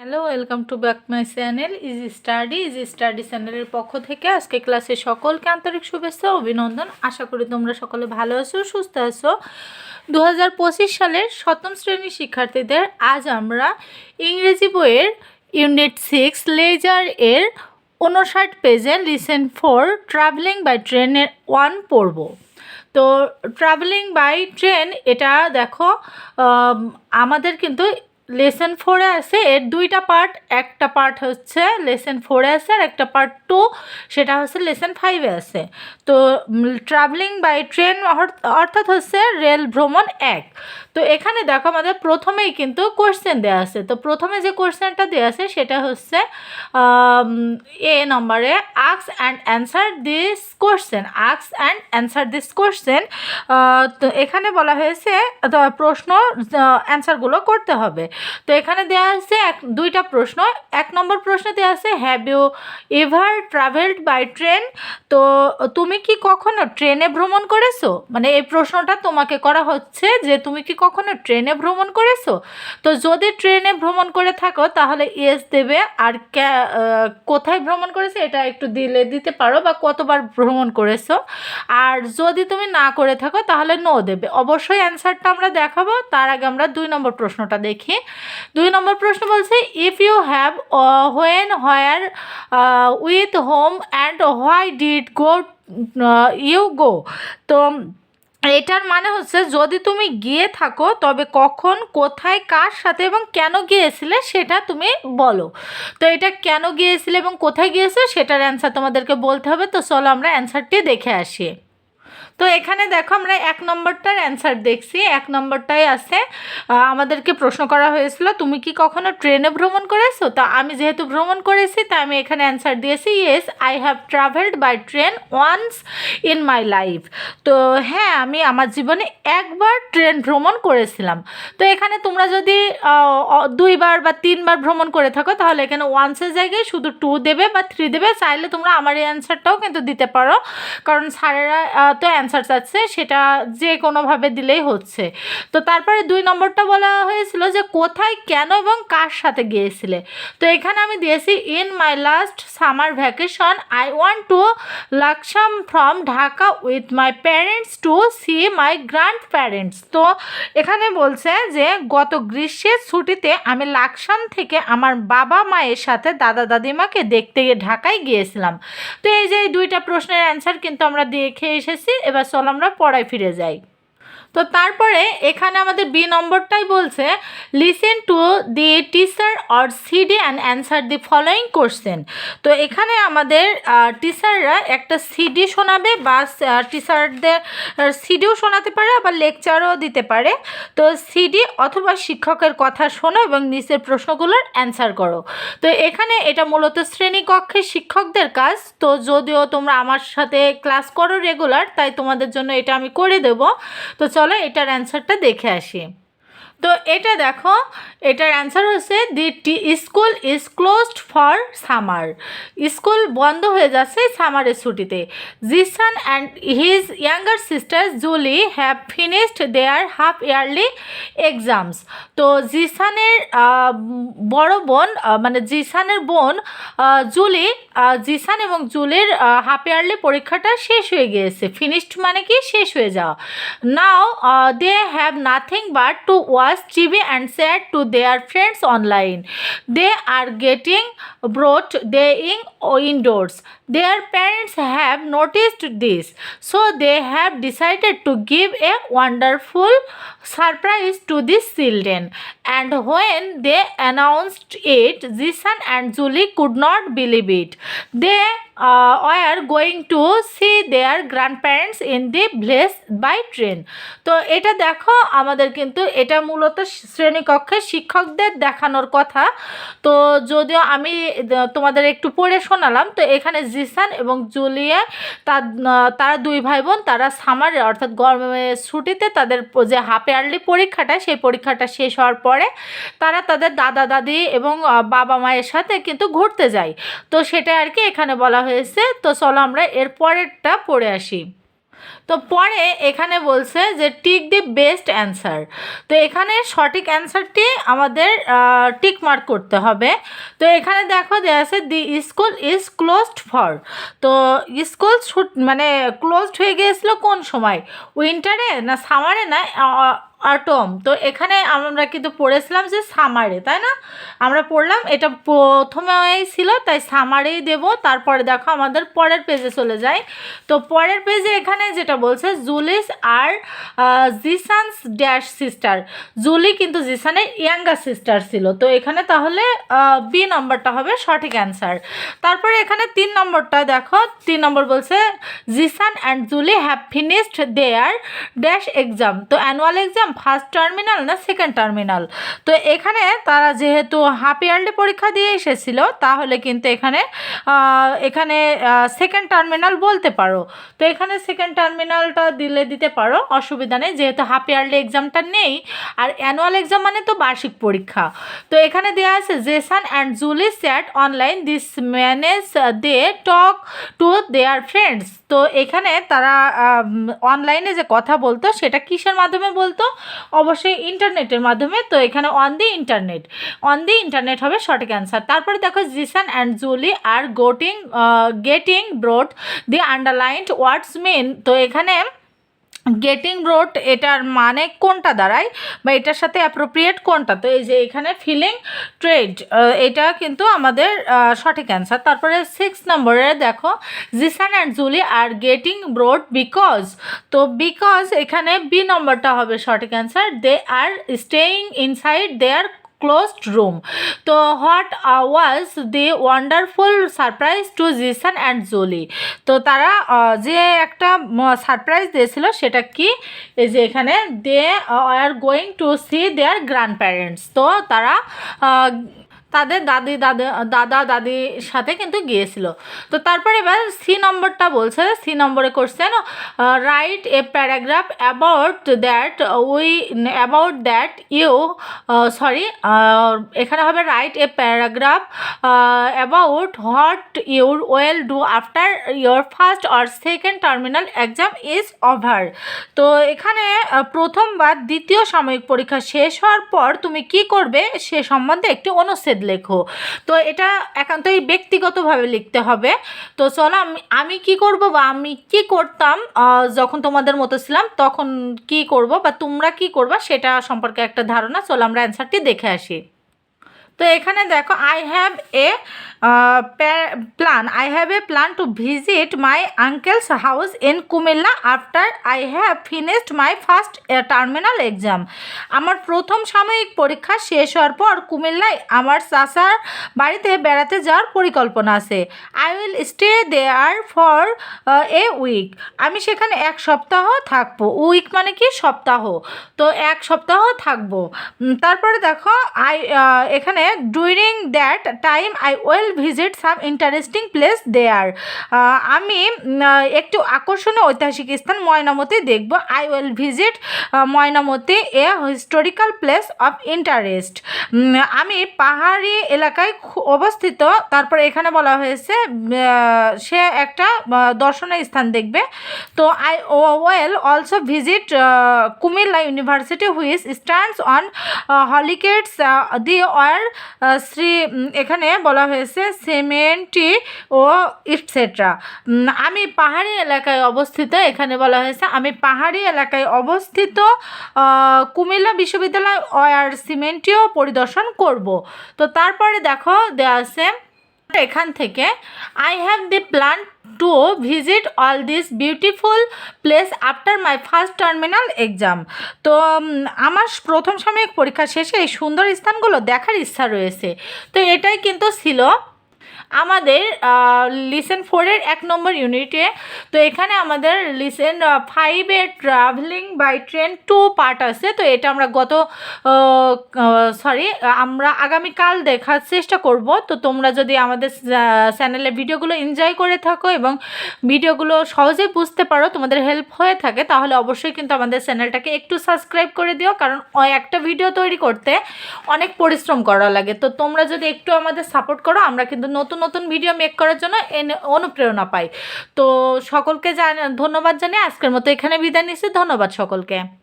Hello, welcome to back my channel easy study easy study চ্যানেলের পক্ষ থেকে আজকে ক্লাসে সকলকে আন্তরিক শুভেচ্ছা অভিনন্দন। আশা করি তোমরা সকলে ভালো আছো, সুস্থ আছো। দু হাজার পঁচিশ সালের সপ্তম শ্রেণির শিক্ষার্থীদের আজ আমরা ইংরেজি বইয়ের ইউনিট সিক্স লেজার এর উনষাট পেজে লিসেন ফোর ট্রাভেলিং বাই ট্রেনের ওয়ান পড়ব। তো ট্রাভেলিং বাই ট্রেন এটা দেখো আমাদের কিন্তু লেসন ফোরে আছে, এর দুইটা পার্ট একটা পার্ট হচ্ছে লেসন ফোরে আছে আর একটা পার্ট টু সেটা হচ্ছে লেসন ফাইভে আছে। তো ট্রাভেলিং বাই ট্রেন অর্থাৎ হচ্ছে রেল ভ্রমণ এক। তো এখানে দেখো আমাদের প্রথমেই কিন্তু কোশ্চেন দেওয়া আছে। তো প্রথমে যে কোশ্চেনটা দেওয়া আছে, সেটা হচ্ছে এ নম্বরে আক্স and answer this question আক্স and answer this question তো এখানে বলা হয়েছে প্রশ্ন অ্যান্সারগুলো করতে হবে। তো এখানে দেওয়া আছে এক, দুইটা প্রশ্ন। এক নম্বর প্রশ্ন দেওয়া আছে have you ever travelled by train তো তুমি কি কখনো ট্রেনে ভ্রমণ করেছ? মানে এই প্রশ্নটা তোমাকে করা হচ্ছে যে তুমি কি কখনো ট্রেনে ভ্রমণ করেছ? তো যদি ট্রেনে ভ্রমণ করে থাকো, তাহলে ইয়েস দেবে। আর কোথায় ভ্রমণ করেছ এটা একটু দিলে দিতে পারো, বা কতবার ভ্রমণ করেছ। আর যদি তুমি না করে থাকো, তাহলে নো দেবে। অবশ্যই অ্যান্সারটা আমরা দেখাবো। তার আগে আমরা দুই নম্বর প্রশ্নটা দেখি। দুই নম্বর প্রশ্ন বলছে if you have when where with home and why did go you go তো, এটার মানে হচ্ছে, যদি তুমি গিয়ে থাকো, তবে কখন, কোথায়, কার সাথে এবং কেন গিয়েছিলে সেটা তুমি বলো। তো এটা কেন গিয়েছিলে এবং কোথায় গিয়েছো সেটার অ্যান্সার তোমাদেরকে বলতে হবে। তো চলো আমরা অ্যান্সারটি দেখে আসি। তো এখানে দেখো আমরা এক নম্বরটার অ্যান্সার দেখছি। এক নম্বরটাই আছে আমাদেরকে প্রশ্ন করা হয়েছিল, তুমি কি কখনো ট্রেনে ভ্রমণ করেছ? তা আমি যেহেতু ভ্রমণ করেছি, তাই আমি এখানে অ্যান্সার দিয়েছি yes I have travelled by train once in my life তো হ্যাঁ আমি আমার জীবনে একবার ট্রেন ভ্রমণ করেছিলাম। তো এখানে তোমরা যদি দুইবার বা তিনবার ভ্রমণ করে থাকো, তাহলে এখানে ওয়ান্সের জায়গায় শুধু টু দেবে বা থ্রি দেবে, চাইলে তোমরা আমার এই অ্যান্সারটাও কিন্তু দিতে পারো। কারণ স্যারেরা তো অ্যান্সার চাচ্ছে সেটা যে কোনোভাবে দিলেই হচ্ছে। তো তারপরে দুই নম্বরটা বলা হয়েছিল যে কোথায় কেন এবং কার সাথে গিয়েছিলে? তো এখানে আমি দিয়েছি in my last summer vacation I want to Laksam from Dhaka with my parents to see my grandparents তো এখানে বলছে যে, গত গ্রীষ্মের ছুটিতে আমি লাকসাম থেকে আমার বাবা মায়ের সাথে দাদা দাদিমাকে দেখতে গিয়ে ঢাকায় গিয়েছিলাম। তো এই যে এই দুইটা প্রশ্নের অ্যান্সার কিন্তু আমরা দেখে এসেছি। এবার চল আমরা পড়ায় ফিরে যাই। তো তারপরে এখানে আমাদের বি নম্বরটাই বলছে listen to the teacher or CD and answer the following question তো এখানে আমাদের টিচাররা একটা সিডি শোনাবে বা টিচারদের সিডিও শোনাতে পারে, আবার লেকচারও দিতে পারে। তো সিডি অথবা শিক্ষকের কথা শোনো এবং নিচের প্রশ্নগুলোর অ্যান্সার করো। তো এখানে এটা মূলত শ্রেণীকক্ষের শিক্ষকদের কাজ। তো যদিও তোমরা আমার সাথে ক্লাস করো রেগুলার তাই তোমাদের জন্য এটা আমি করে দেব। তো চলো এটার অ্যান্সারটা দেখে আসি। তো এটা দেখো, এটার অ্যান্সার হচ্ছে the T school is closed for summer school বন্ধ হয়ে যাচ্ছে সামারের ছুটিতে। Zishan and his younger sister Julie have finished their half yearly exams তো জিসানের বড় বোন মানে জিসানের বোন জুলি জিসান এবং জুলির হাফ ইয়ারলি পরীক্ষাটা শেষ হয়ে গিয়েছে। ফিনিশড মানে কি? শেষ হয়ে যাওয়া। Now they have nothing but to watch was chubby and said to their friends online, They are getting brought dying uh, indoors. Their parents have noticed this, so they have decided to give a wonderful surprise to these children. And when they announced it, Zishan and Julie could not believe it. They uh, were going to see their grandparents in the village by train. তো এটা দেখো আমাদের কিন্তু এটা মূলত শ্রেণীকক্ষে শিক্ষকদের দেখানোর কথা। তো যদিও আমি দ- তোমাদের একটু পড়ে শোনালাম তো এখানে জিসান এবং জুলিয়া তার তারা দুই ভাই বোন তারা সামারে অর্থাৎ গরমের ছুটিতে তাদের যে হাফ ইয়ারলি পরীক্ষাটা সেই পরীক্ষাটা শেষ হওয়ার পরে তারা তাদের দাদা দাদি এবং বাবা মায়ের সাথে কিন্তু ঘুরতে যায়। তো সেটা আর কি এখানে বলা হয়েছে। তো চলো আমরা এর পরেরটা পড়ে আসি। তো পরে এখানে বলছে যে টিক দি বেস্ট অ্যান্সার তো এখানে সঠিক অ্যান্সারটি আমাদের টিক মার্ক করতে হবে। তো এখানে দেখো দেওয়া আছে the school is closed for তো স্কুল মানে ক্লোজড হয়ে গিয়েছিল কোন সময়? উইন্টারে না সামারে না অটম তো এখানে আমরা কিন্তু পড়েছিলাম যে সামারে তাই না? আমরা পড়লাম, এটা প্রথমেই ছিল, তাই সামারেই দেব, তারপরে দেখো আমাদের পরের পেজে চলে যায় তো পরের পেজে এখানে যেটা বলছে জুলিস আর জিসানস ড্যাশ সিস্টার জুলি কিন্তু জিসানের ইয়াঙ্গার সিস্টার ছিল। তো এখানে তাহলে বি নম্বরটা হবে সঠিক অ্যান্সার তারপরে এখানে তিন নম্বরটা দেখো, তিন নম্বর বলছে Zishan and Julie have finished their dash exam তো অ্যানুয়াল এক্সাম ফার্স্ট টার্মিনাল না সেকেন্ড টার্মিনাল তো এখানে তারা যেহেতু হাফ ইয়ারলি পরীক্ষা দিয়ে এসেছিল, তাহলে কিন্তু এখানে এখানে সেকেন্ড টার্মিনাল বলতে পারো। তো এখানে সেকেন্ড টার্মিনালটা দিলে দিতে পারো, অসুবিধা নেই, যেহেতু হাফ ইয়ারলি এক্সামটা নেই, আর অ্যানুয়াল এক্সাম মানে তো বার্ষিক পরীক্ষা। তো এখানে দেওয়া আছে Zishan and Julie chat online this manage they talk to their friends তো এখানে তারা অনলাইনে যে কথা বলতো, সেটা কিসের মাধ্যমে বলতো? অবশ্যই ইন্টারনেটের মাধ্যমে। তো এখানে on the internet on the internet হবে সঠিক অ্যান্সার তারপরে দেখো Jisan and Julie are গোটিং getting bored the underlined words mean তো এখানে গেটিং রোড এটার মানে কোনটা দাঁড়ায় বা এটার সাথে অ্যাপ্রোপ্রিয়েট কোনটা? তো এই যে এখানে ফিলিং ট্রেড এটা কিন্তু আমাদের সঠিক অ্যান্সার তারপরে সিক্স নম্বরে দেখো Zishan and Julie are getting bored because তো বিকজ এখানে বি নম্বরটা হবে সঠিক answer they are staying inside they are closed room তো what was the wonderful surprise to Zishan and Julie তো তারা যে একটা সারপ্রাইজ দিয়েছিল সেটা কি? এই যে এখানে they are going to see their grandparents তো তারা তাদের দাদি দাদা দাদা দাদির সাথে কিন্তু গিয়েছিল। তো তারপরে এবার সি নম্বরটা বলছে। সি নম্বরে question write a paragraph about that we about that you sorry এখানে হবে write a paragraph about what your will do after your first or second terminal exam is over তো এখানে প্রথম বা দ্বিতীয় সাময়িক পরীক্ষা শেষ হওয়ার পর তুমি কি করবে সে সম্বন্ধে একটি অনুচ্ছেদ লেখো। তো এটা একান্তই ব্যক্তিগতভাবে লিখতে হবে। তো চলো আমি আমি কী করব বা আমি কি করতাম যখন তোমাদের মতো ছিলাম, তখন কি করব বা তোমরা কি করবা সেটা সম্পর্কে একটা ধারণা। চলো আমরা অ্যান্সারটি দেখে আসি। তো এখানে দেখো I have a plan I have a plan to visit my uncle's house in Comilla after I have finished my first terminal exam আমার প্রথম সাময়িক পরীক্ষা শেষ হওয়ার পর কুমিল্লায় আমার চাচার বাড়িতে বেড়াতে যাওয়ার পরিকল্পনা আছে। I will stay there for a week আমি সেখানে এক সপ্তাহ থাকব। উইক মানে কি? সপ্তাহ। তো এক সপ্তাহ থাকব। তারপরে দেখো আই এখানে during that time I will visit some interesting place there আমি একটু আকর্ষণীয় ঐতিহাসিক স্থান ময়নামতি দেখব। I will visit Mainamati a historical place of interest আমি পাহাড়ি এলাকায় অবস্থিত। তারপর এখানে বলা হয়েছে সে একটা দর্শনীয় স্থান দেখবে। তো I will also visit Comilla university which stands on হলিকেটস the war শ্রী এখানে বলা হয়েছে সিমেন্টি ও ইটসেট্রা আমি পাহাড়ি এলাকায় অবস্থিত, এখানে বলা হয়েছে আমি পাহাড়ি এলাকায় অবস্থিত কুমিল্লা বিশ্ববিদ্যালয় অয়ার সিমেন্টিও পরিদর্শন করব। তো তারপরে দেখো দেওয়া আছে এখান থেকে I have the plan to visit all this beautiful place after my first terminal exam তো আমার প্রথম সাময়িক পরীক্ষা শেষে এই সুন্দর স্থানগুলো দেখার ইচ্ছা রয়েছে। তো এটাই কিন্তু ছিল আমাদের লিসেন ফোরের এক নম্বর ইউনিটে তো এখানে আমাদের লিসেন ফাইভের travelling by train two part আছে, তো এটা আমরা গত সরি আমরা আগামীকাল দেখার চেষ্টা করব। তো তোমরা যদি আমাদের চ্যানেলে ভিডিওগুলো এনজয় করে থাকো এবং ভিডিওগুলো সহজেই বুঝতে পারো, তোমাদের হেল্প হয়ে থাকে, তাহলে অবশ্যই কিন্তু আমাদের চ্যানেলটাকে একটু সাবস্ক্রাইব করে দিও, কারণ একটা ভিডিও তৈরি করতে অনেক পরিশ্রম করা লাগে। তো তোমরা যদি একটু আমাদের সাপোর্ট করো, আমরা কিন্তু নতুন নতুন নতুন ভিডিও মেক করার জন্য এনে- অনুপ্রেরণা পাই। তো সকলকে জানা, ধন্যবাদ জানিয়ে আজকের মতো এখানে বিদায় নিচ্ছি। ধন্যবাদ সকলকে।